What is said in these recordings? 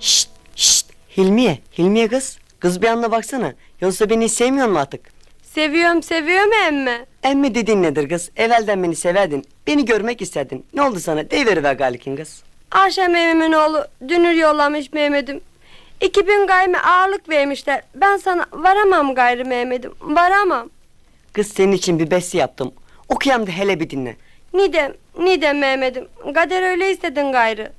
Şşt şşt Hilmiye Hilmiye kız. Kız bir anda baksana. Yoksa beni sevmiyor mu artık? Seviyorum seviyorum emme. Emme dediğin nedir kız? Evvelden beni severdin. Beni görmek isterdin. Ne oldu sana? Deveriver galikin kız. Ayşem evimin oğlu dünür yollamış Mehmet'im. 2000 gayme ağırlık vermişler. Ben sana varamam gayrı Mehmet'im. Varamam. Kız senin için bir beste yaptım. Okuyam da hele bir dinle. Nidem, Nidem Mehmet'im. Kader öyle istedin gayrı.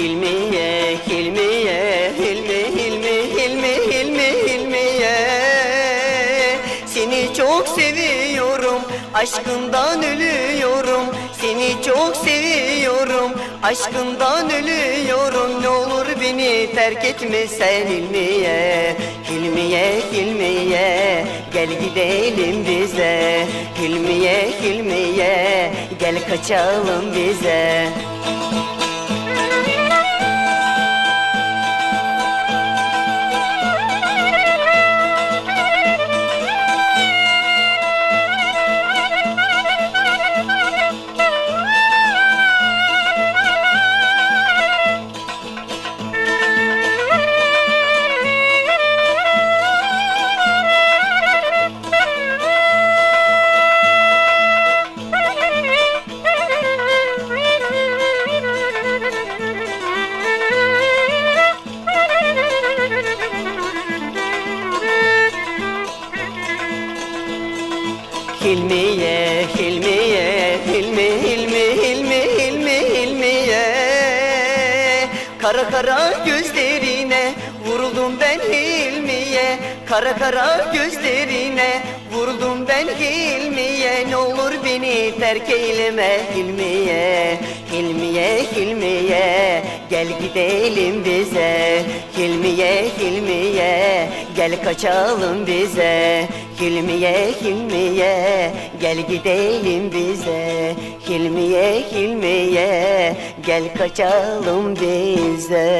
Hilmiye, Hilmiye, Hilmi, Hilmi, Hilmi, Hilmi, Hilmiye. Seni çok seviyorum, aşkından ölüyorum. Seni çok seviyorum, aşkından ölüyorum. Ne olur beni terk etme sen Hilmiye. Hilmiye, Hilmiye, gel gidelim bize. Hilmiye, Hilmiye, gel kaçalım bize Hilmiye, Hilmiye, Hilmi, Hilmi, Hilmi, Hilmi, Hilmiye. Kara kara gözlerine vuruldum ben Hilmiye. Kara kara gözlerine vuruldum ben Hilmiye. Ne olur beni terk eyleme Hilmiye. Hilmiye, Hilmiye Gel gidelim bize. Hilmiye, Hilmiye Gel kaçalım bize Hilmiye, Hilmiye Gel gidelim bize. Hilmiye, Hilmiye Gel kaçalım bize